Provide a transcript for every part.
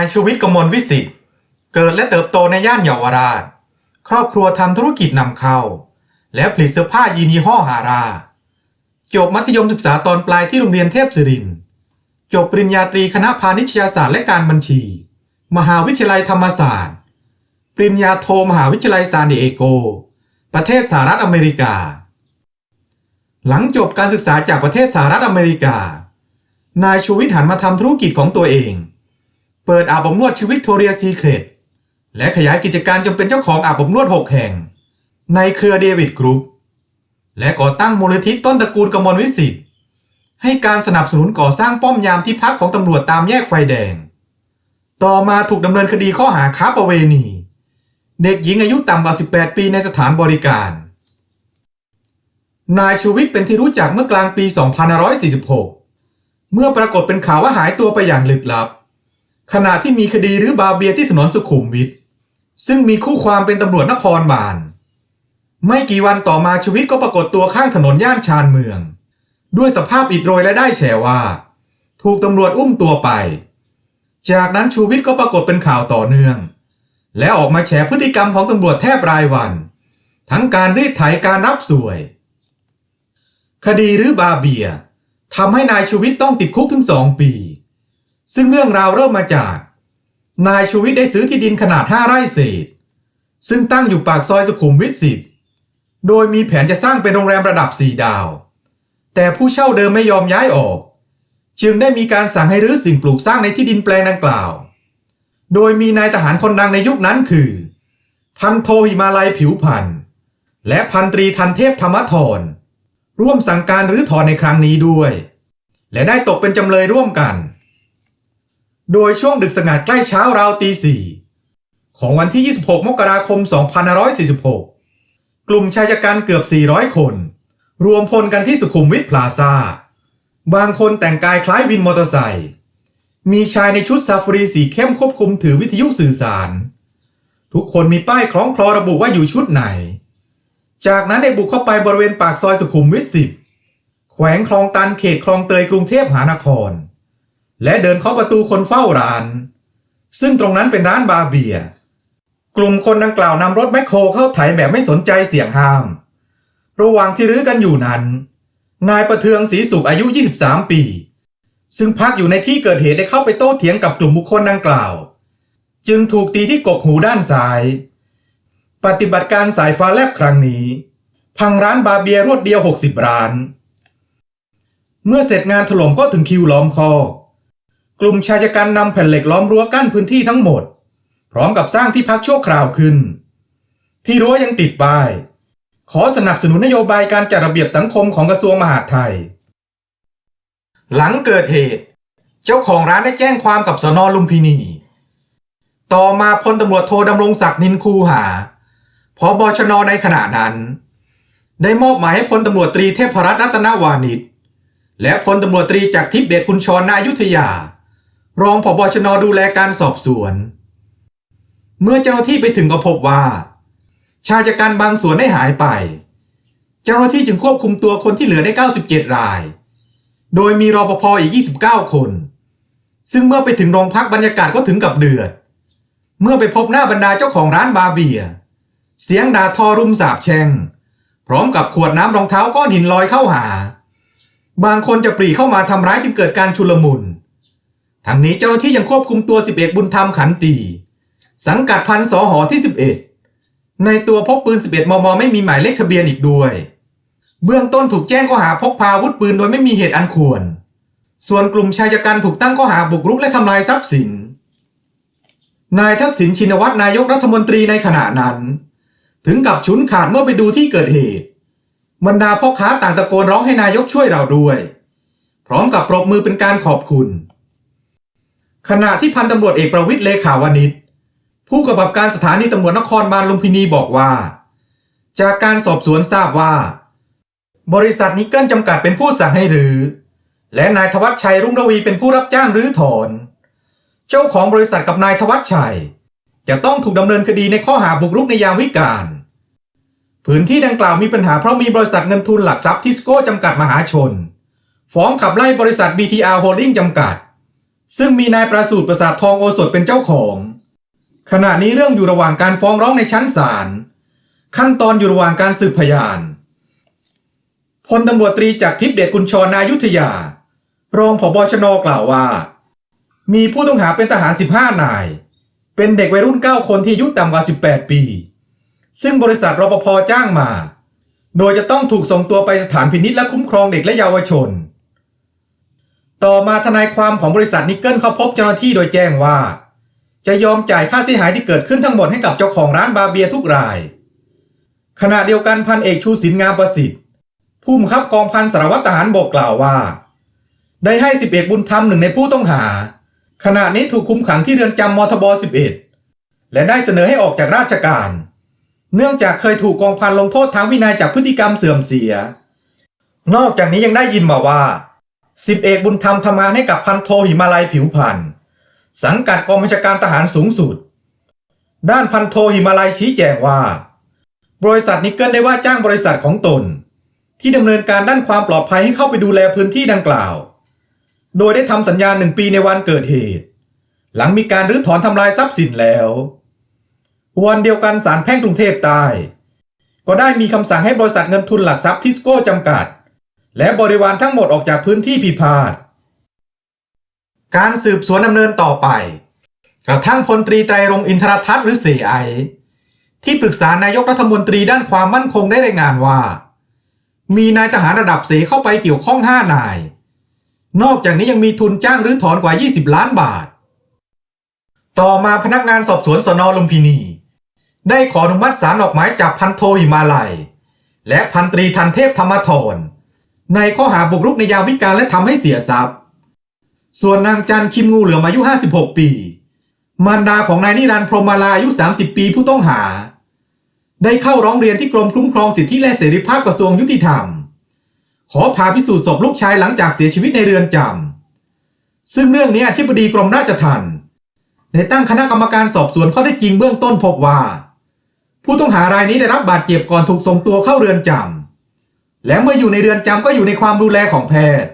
ายชูวิทย์กมลวิสิทธิ์เกิดและเติบโตในย่านเยาวราช ครอบครัวทำธุรกิจนำเข้า และผลิตเสื้อผ้ายีนยี่ห้อฮาราจบมัธยมศึกษาตอนปลายที่โรงเรียนเทพศิรินทร์จบปริญญาตรีคณะพาณิชยศาสตร์และการบัญชี มหาวิทยาลัยธรรมศาสตร์ ปริญญาโทมหาวิทยาลัยซานดิเอโก ประเทศสหรัฐอเมริกา หลังจบการศึกษาจากประเทศสหรัฐอเมริกา นายชูวิทย์หันมาทำธุรกิจของตัวเอง เปิดอาบอบนวดชีวิตโทเรียซีเครตและขยายกิจการจนเป็นเจ้าของอาบอบนวด 6 แห่ง ในเครือเดวิดกรุ๊ปและก่อตั้งมูลนิธิต้นตระกูลกมลวิสิทธิ์ให้การสนับสนุนก่อสร้างป้อมยามที่พักของตำรวจตามแยกไฟแดง ต่อมาถูกดำเนินคดีข้อหาค้าประเวณี เด็กหญิงอายุต่ำกว่า 18 ปีในสถานบริการ นายชูวิทย์เป็นที่รู้จักเมื่อกลางปี 2546 เมื่อปรากฏเป็นข่าวว่าหายตัวไปอย่างลึกลับ ขณะที่มีคดีรื้อบาเบียที่ถนนสุขุมวิทซึ่งมีคู่ความเป็นตำรวจนครบาลไม่กี่วันต่อมาชูวิทย์ก็ปรากฏตัวข้างถนนย่านชานเมือง ด้วยสภาพอิดโรยและได้แฉว่า ถูกตำรวจอุ้มตัวไป จากนั้นชูวิทย์ก็ปรากฏเป็นข่าวต่อเนื่อง และออกมาแฉพฤติกรรมของตำรวจแทบรายวัน ทั้งการรีดไถการรับสวย คดีหรือบาเบียทำให้นายชูวิทย์ต้องติดคุกถึงสองปี ซึ่งเรื่องราวเริ่มมาจาก นายชูวิทย์ได้ซื้อที่ดินขนาด 5 ไร่เศษ ซึ่งตั้งอยู่ปากซอยสุขุมวิทสิบโดยมีแผนจะสร้างเป็นโรงแรมระดับ 4 ดาว แต่ผู้เช่าเดิมไม่ยอมย้ายออก จึงได้มีการสั่งให้รื้อสิ่งปลูกสร้างในที่ดินแปลงดังกล่าว โดยมีนายทหารคนดังในยุคนั้นคือ พันโทหิมาลัยผิวพันธ์และพันตรีทันเทพธรรมทรร่วมสั่งการรื้อถอนในครั้งนี้ด้วย และได้ตกเป็นจำเลยร่วมกัน โดยช่วงดึกสงัดใกล้เช้าราวตีสี่ของวันที่ 26 มกราคม 2546 กลุ่มชายชะกันเกือบ 400 คน รวมพลกันที่สุขุมวิทพลาซาบางคนแต่งกายคล้ายวินมอเตอร์ไซค์มีชายในชุดซาฟรีสีเข้มควบคุมถือวิทยุสื่อสาร ทุกคนมีป้ายคล้องคลอระบุว่าอยู่ชุดไหน จากนั้นได้บุกเข้าไปบริเวณปากซอยสุขุมวิทสิบแขวงคลองตันเขตคลองเตยกรุงเทพมหานคร และเดินเข้าประตูคนเฝ้าร้าน ซึ่งตรงนั้นเป็นร้านบาร์เบียร์กลุ่มคนดังกล่าวนำรถแมคโครเข้าไถแบบไม่สนใจเสียงห้าม ระหว่างที่รื้อกันอยู่นั้น นายประเทืองศรีสุขอายุ 23 ปี ซึ่งพักอยู่ในที่เกิดเหตุได้เข้าไปโต้เถียงกับกลุ่มบุคคลดังกล่าว จึงถูกตีที่กกหูด้านซ้าย ปฏิบัติการสายฟ้าแลบครั้งนี้ พังร้านบาร์เบียร์รวดเดียว 60 ร้าน เมื่อเสร็จงานถล่มก็ถึงคิวล้อมคอก กลุ่มชายชะกันนำแผ่นเหล็กล้อมรั้วกั้นพื้นที่ทั้งหมด พร้อมกับสร้างที่พักชั่วคราวขึ้น ที่รั้วยังติดป้าย ขอสนับสนุนนโยบายการจัดระเบียบสังคมของกระทรวงมหาดไทย หลังเกิดเหตุ เจ้าของร้านได้แจ้งความกับสนลุมพินี ต่อมาพลตำรวจโทดำรงศักดิ์นินคูหาพอบชนในขณะนั้น ได้มอบหมายให้พลตำรวจตรีเทพรัตน์รัตนวานิชและพลตำรวจตรีจากทิพย์เดชคุณชรนายุทธยา รองผบชนดูแลการสอบสวน เมื่อเจ้าหน้าที่ไปถึงก็พบว่า ชายจัดการบางส่วนได้หายไป เจ้าหน้าที่จึงควบคุมตัวคนที่เหลือได้ 97 ราย โดยมีรปภอีก 29 คน ซึ่งเมื่อไปถึงโรงพักบรรยากาศก็ถึงกับเดือด เมื่อไปพบหน้าบรรดาเจ้าของร้านบาร์เบีย เสียงด่าทอรุมสาบแช่งพร้อมกับขวดน้ำรองเท้าก้อนหินลอยเข้าหา บางคนจะปรีเข้ามาทำร้ายจึงเกิดการชุลมุน ทั้งนี้เจ้าหน้าที่ยังควบคุมตัวสิบเอกบุญธรรมขันตี สังกัดพันสอหอที่11ในตัวพบปืน11มม ไม่มีหมายเลขทะเบียนอีกด้วย เบื้องต้นถูกแจ้งข้อหาพกพาอาวุธปืนโดยไม่มีเหตุอันควร ส่วนกลุ่มชายชะกันถูกตั้งข้อหาบุกรุกและทำลายทรัพย์สิน นายทักษิณชินวัตรนายกรัฐมนตรีในขณะนั้น ถึงกับฉุนขาดเมื่อไปดูที่เกิดเหตุบรรดาพ่อค้าต่างตะโกนร้องให้นายกช่วยเราด้วย พร้อมกับปรบมือเป็นการขอบคุณ ขณะที่พันตำรวจเอกประวิทย์เลขาวนิชผู้กำกับการสถานีตำรวจนครบาลลุมพินีบอกว่า จากการสอบสวนทราบว่า บริษัทนิกเกิลจำกัดเป็นผู้สั่งให้รื้อและนายทวัชชัยรุ่งระวีเป็นผู้รับจ้างรื้อถอน เจ้าของบริษัทกับนายทวัชชัย จะต้องถูกดำเนินคดีในข้อหาบุกรุกในยามวิกาลพื้นที่ดังกล่าวมีปัญหาเพราะมีบริษัทเงินทุนหลักทรัพย์ทิสโก้จำกัดมหาชน ฟ้องขับไล่บริษัท BTR Holding จำกัด ซึ่งมีนายประสูติประสาททองโอสถเป็นเจ้าของ ขณะนี้เรื่องอยู่ระหว่างการฟ้องร้องในชั้นศาล ขั้นตอนอยู่ระหว่างการสืบพยานพลตำรวจตรีจากทิพย์เดชกุลชรนายุทธยา รองผบชนกล่าวว่า มีผู้ต้องหาเป็นทหาร 15 นาย เป็นเด็กวัยรุ่น 9 คนที่อายุต่ำกว่า 18 ปี ซึ่งบริษัทรปภจ้างมา โดยจะต้องถูกส่งตัวไปสถานพินิจและคุ้มครองเด็กและเยาวชน ต่อมาทนายความของบริษัทนิกเกิลเข้าพบเจ้าหน้าที่โดยแจ้งว่า จะยอมจ่ายค่าเสียหายที่เกิดขึ้นทั้งหมดให้กับเจ้าของร้านบาเบียทุกราย ขณะเดียวกันพันเอกชูศิลป์งามประสิทธิ์ผู้บังคับกองพันสารวัตรทหารบกกล่าวว่า ได้ให้สิบเอกบุญธรรมหนึ่งในผู้ต้องหา ขณะนี้ถูกคุมขังที่เรือนจำมทบ11 และได้เสนอให้ออกจากราชการ เนื่องจากเคยถูกกองพันลงโทษทางวินัยจากพฤติกรรมเสื่อมเสีย นอกจากนี้ยังได้ยินมาว่า สิบเอกบุญธรรมทำงานให้กับพันโทหิมาลัยผิวพันธ์สังกัดกองบัญชาการทหารสูงสุด ด้านพันโทหิมาลัยชี้แจงว่า บริษัทนิกเกิลได้ว่าจ้างบริษัทของตน ที่ดำเนินการด้านความปลอดภัยให้เข้าไปดูแลพื้นที่ดังกล่าว โดยได้ทำสัญญาหนึ่งปีในวันเกิดเหตุ หลังมีการรื้อถอนทำลายทรัพย์สินแล้ว วันเดียวกันศาลแพ่งกรุงเทพใต้ก็ได้มีคำสั่งให้บริษัทเงินทุนหลักทรัพย์ทิสโก้จำกัด และบริวารทั้งหมดออกจากพื้นที่พิพาท การสืบสวนดำเนินต่อไป กระทั่งพลตรีไตรรงอินทรทัศน์หรือเสไอที่ปรึกษานายกรัฐมนตรีด้านความมั่นคงได้รายงานว่า มีนายทหารระดับเสเข้าไปเกี่ยวข้อง5นาย นอกจากนี้ยังมีทุนจ้างหรือถอนกว่า 20 ล้านบาท ต่อมาพนักงานสอบสวนสนลุมพินี ได้ขออนุมัติศาลออกหมายจับพันโทหิมาลัย และพันตรีทันเทพธรรมทร ในข้อหาบุกรุกในยามวิกาลและทำให้เสียทรัพย์ ส่วนนางจันคิมงูเหลือมอายุ 56 ปี มารดาของนายนิรันดร์พรหมาลาอายุ 30 ปีผู้ต้องหา ได้เข้าร้องเรียนที่กรมคุ้มครองสิทธิและเสรีภาพกระทรวงยุติธรรม ขอพาพิสูจน์ศพลูกชายหลังจากเสียชีวิตในเรือนจำซึ่งเรื่องนี้อธิบดีกรมราชทัณฑ์ได้ตั้งคณะกรรมการสอบสวนข้อได้จริงเบื้องต้นพบว่า ผู้ต้องหารายนี้ได้รับบาดเจ็บก่อนถูกส่งตัวเข้าเรือนจำ และเมื่ออยู่ในเรือนจำก็อยู่ในความดูแลของแพทย์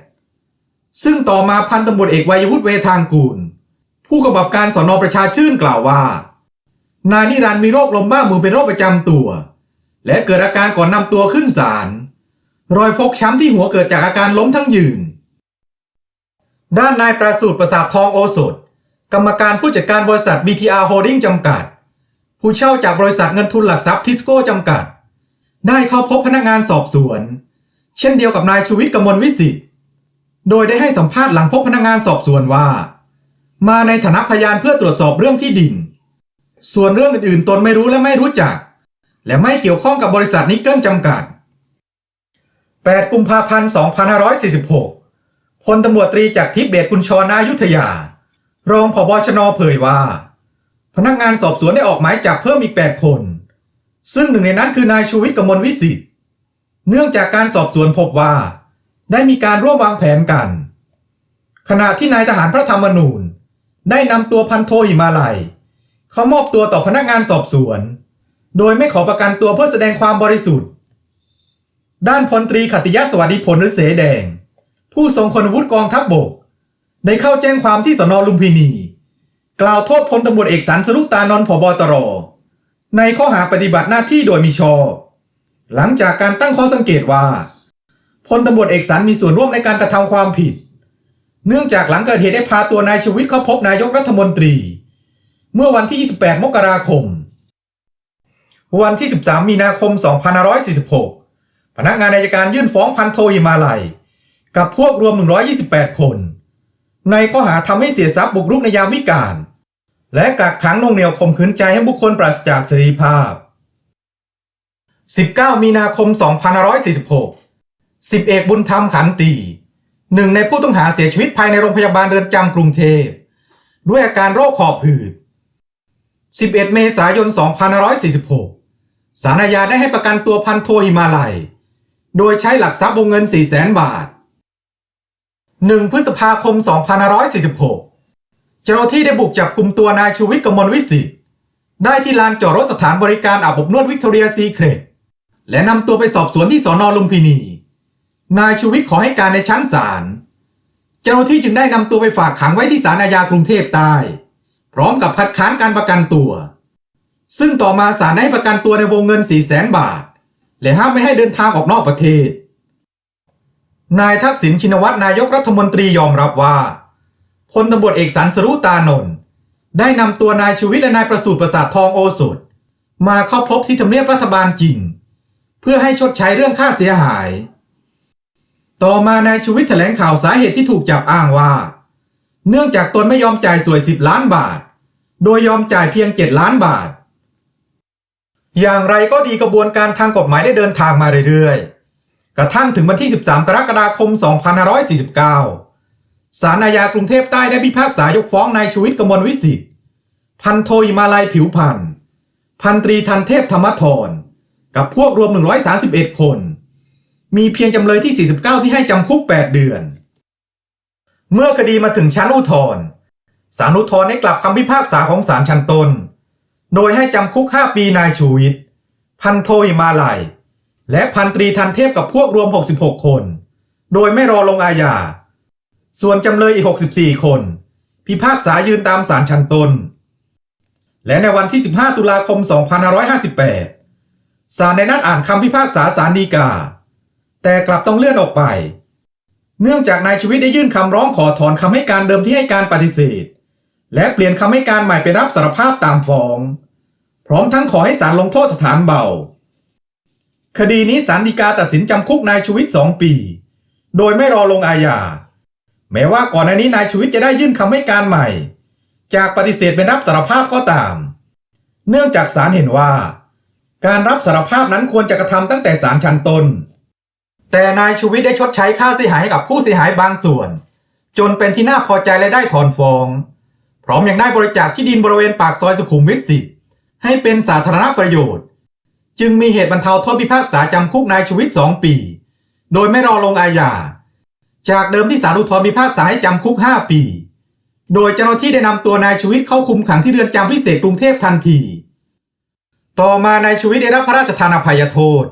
ซึ่งต่อมาพันตำรวจเอกวัยวุฒิเวทางกูล ผู้กำกับการสอนอประชาชื่นกล่าวว่า นายนิรันดร์มีโรคลมบ้ามือเป็นโรคประจำตัว และเกิดอาการก่อนนำตัวขึ้นศาลรอยฟกช้ำที่หัวเกิดจากอาการล้มทั้งยืน ด้านนายประสูติประสาททองโอสถ กรรมการผู้จัดการบริษัท BTR Holding จำกัด ผู้เช่าจากบริษัทเงินทุนหลักทรัพย์ทิสโก้จำกัด ได้เข้าพบพนักงานสอบสวน เช่นเดียวกับนายชูวิทย์กมลวิสิทธิ์โดยได้ให้สัมภาษณ์หลังพบพนักงานสอบสวนว่า มาในฐานะพยานเพื่อตรวจสอบเรื่องที่ดิน ส่วนเรื่องอื่นๆ ตนไม่รู้และไม่รู้จัก และไม่เกี่ยวข้องกับบริษัทนิกเกิลจำกัด 8 กุมภาพันธ์ 2546 พลตำรวจตรีจากทิพย์เดชกุลชรนายุทธยา รองผบชนเผยว่า พนักงานสอบสวนได้ออกหมายจับเพิ่มอีก 8 คน ซึ่งหนึ่งในนั้นคือนายชูวิทย์กมลวิสิทธิ์ เนื่องจากการสอบสวนพบว่า ได้มีการร่วมวางแผนกัน ขณะที่นายทหารพระธรรมนูญ ได้นำตัวพันโทหิมาลัย เขามอบตัวต่อพนักงานสอบสวน โดยไม่ขอประกันตัวเพื่อแสดงความบริสุทธิ์ ด้านพลตรีขัติยะสวัสดิผลหรือเสแดง ผู้ทรงคุณวุฒิกองทัพบบก ได้เข้าแจ้งความที่สนลุมพินี กล่าวโทษพลตำรวจเอกสันสรุตานนท์ผบตร ในข้อหาปฏิบัติหน้าที่โดยมิชอบหลังจากการตั้งข้อสังเกตว่าพลตำรวจเอกสันมีส่วนร่วมในการกระทำความผิด เนื่องจากหลังเกิดเหตุได้พาตัวนายชวิทย์เข้าพบนายกรัฐมนตรี เมื่อวันที่ 28 มกราคม วันที่ 13 มีนาคม 2546 พนักงานอัยการยื่นฟ้องพันโทหิมาลัย กับพวกรวม 128 คน ในข้อหาทำให้เสียทรัพย์บุกรุกในยามวิกาล และกักขังน่วงเหนี่ยวข่มขืนใจให้บุคคลปราศจากเสรีภาพ 19 มีนาคม 2546 สิบเอกบุญธรรมขันตีหนึ่งในผู้ต้องหาเสียชีวิตภายในโรงพยาบาลเรือนจำกรุงเทพ ด้วยอาการโรคหอบหืด 11 เมษายน 2546 สารอาญาได้ให้ประกันตัวพันโทหิมาลัย โดยใช้หลักทรัพย์วงเงิน 400,000 บาท 1 พฤษภาคม 2546 เจ้าหน้าที่ได้บุกจับกลุ่มตัวนายชูวิทย์กมลวิสิทธิ์ได้ที่ลานจอดรถสถานบริการอาบอบนวดวิกตอเรียซีเครตและนำตัวไปสอบสวนที่สอนอลุมพินี นายชูวิทย์ขอให้การในชั้นศาล เจ้าหน้าที่จึงได้นำตัวไปฝากขังไว้ที่ศาลอาญากรุงเทพใต้ พร้อมกับคัดค้านการประกันตัว ซึ่งต่อมาศาลได้ให้ประกันตัวในวงเงิน 4 0 0แสนบาท และห้ามไม่ให้เดินทางออกนอกประเทศ นายทักษิณชินวัตรนายกรัฐมนตรียอมรับว่า พลตำรวจเอกสันสรุตานนท์ได้นำตัวนายชูวิทย์และนายประสูติประสาททองโอสถ มาเข้าพบที่ทำเนียบรัฐบาลจริง เพื่อให้ชดใช้เรื่องค่าเสียหาย ต่อมานายชูวิทย์แถลงข่าวสาเหตุที่ถูกจับอ้างว่า เนื่องจากตนไม่ยอมจ่ายสวย 10 ล้านบาท โดยยอมจ่ายเพียง 7 ล้านบาท อย่างไรก็ดีกระบวนการทางกฎหมายได้เดินทางมาเรื่อยๆ กระทั่งถึงวันที่ 13 กรกฎาคม 2549 ศาลอาญากรุงเทพใต้ได้พิพากษายกฟ้องนายชูวิทย์กมลวิสิทธิ์พันโทอิมาลัยผิวพันธ์พันตรีทันเทพธรรมทร กับพวกรวม 131 คน มีเพียงจำเลยที่ 49 ที่ให้จำคุก 8 เดือน เมื่อคดีมาถึงชั้นอุทธรศาลอุทธรได้กลับคำพิพากษาของศาลชั้นต้น โดยให้จำคุก 5 ปีนายชูวิทย์พันโทหิมาลัย และพันตรีทันเทพกับพวกรวม 66 คน โดยไม่รอลงอาญา ส่วนจำเลยอีก 64 คน พิพากษายืนตามศาลชั้นต้น และในวันที่ 15 ตุลาคม 2558 ศาลได้นัดอ่านคำพิพากษาศาลฎีกา แต่กลับต้องเลื่อนออกไป เนื่องจากนายชีวิตได้ยื่นคำร้องขอถอนคำให้การเดิมที่ให้การปฏิเสธ และเปลี่ยนคำให้การใหม่ไปรับสารภาพตามฟ้อง พร้อมทั้งขอให้ศาลลงโทษสถานเบา คดีนี้ศาลฎีกาตัดสินจำคุกนายชีวิต 2 ปี โดยไม่รอลงอาญา แม้ว่าก่อนหน้านี้นายชีวิตจะได้ยื่นคำให้การใหม่ จากปฏิเสธเป็นรับสารภาพก็ตาม เนื่องจากศาลเห็นว่า การรับสารภาพนั้นควรจะกระทำตั้งแต่ศาลชั้นต้น แต่นายชูวิทย์ได้ชดใช้ค่าเสียหายให้กับผู้เสียหายบางส่วน จนเป็นที่น่าพอใจและได้ถอนฟ้อง พร้อมยังได้บริจาคที่ดินบริเวณปากซอยสุขุมวิทสิบให้เป็นสาธารณประโยชน์ จึงมีเหตุบรรเทาโทษพิพากษาจำคุกนายชูวิทย์สองปี โดยไม่รอลงอาญา จากเดิมที่ศาลอุทธรพิพากษาให้จำคุก 5 ปี โดยเจ้าหน้าที่ได้นำตัวนายชูวิทย์เข้าคุมขังที่เรือนจำพิเศษกรุงเทพทันที ต่อมานายชูวิทย์ได้รับพระราชทานอภัยโทษ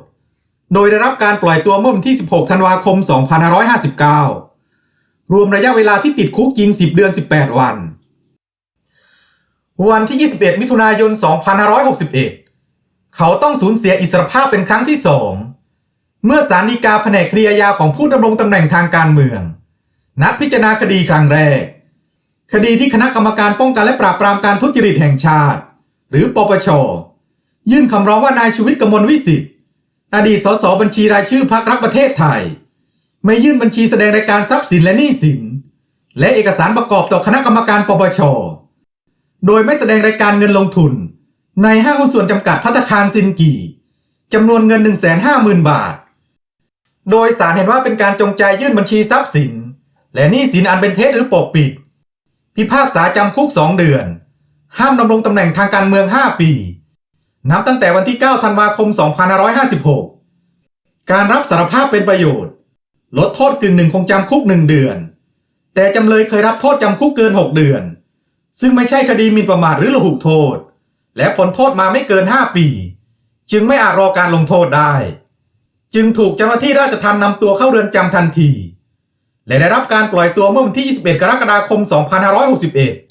โดยได้รับการปล่อยตัวเมื่อวันที่ 16 ธันวาคม 2559 รวมระยะเวลาที่ติดคุกจริง 10 เดือน 18 วัน วันที่ 21 มิถุนายน 2561 เขาต้องสูญเสียอิสรภาพเป็นครั้งที่สอง เมื่อศาลฎีกาแผนกคดีอาญาของผู้ดำรงตำแหน่งทางการเมือง นัดพิจารณาคดีครั้งแรก คดีที่คณะกรรมการป้องกันและปราบปรามการทุจริตแห่งชาติ หรือปปช ยื่นคำร้องว่านายชูวิทย์กมลวิสิทธิ์อดีตสสบัญชีรายชื่อพรรครักประเทศไทย ไม่ยื่นบัญชีแสดงรายการทรัพย์สินและหนี้สิน และเอกสารประกอบต่อคณะกรรมการปปช โดยไม่แสดงรายการเงินลงทุน ในห้างหุ้นส่วนจำกัดพัฒคารซินกีจำนวนเงิน 150,000 บาท โดยสารเห็นว่าเป็นการจงใจยื่นบัญชีทรัพย์สิน และหนี้สินอันเป็นเท็จหรือปกปิด พิพากษาจำคุก 2 เดือน ห้ามดำรงตำแหน่งทางการเมือง 5 ปี นับตั้งแต่วันที่ 9 ธันวาคม 2556 การรับสารภาพเป็นประโยชน์ ลดโทษกึ่งหนึ่งคงจำคุก 1 เดือน แต่จำเลยเคยรับโทษจำคุกเกิน 6 เดือน ซึ่งไม่ใช่คดีหมิ่นประมาทหรือระหุโทษ และผลโทษมาไม่เกิน 5 ปี จึงไม่อาจรอการลงโทษได้ จึงถูกเจ้าหน้าที่ราชทัณฑ์นำตัวเข้าเรือนจำทันที และได้รับการปล่อยตัวเมื่อวันที่ 21 กรกฎาคม 2561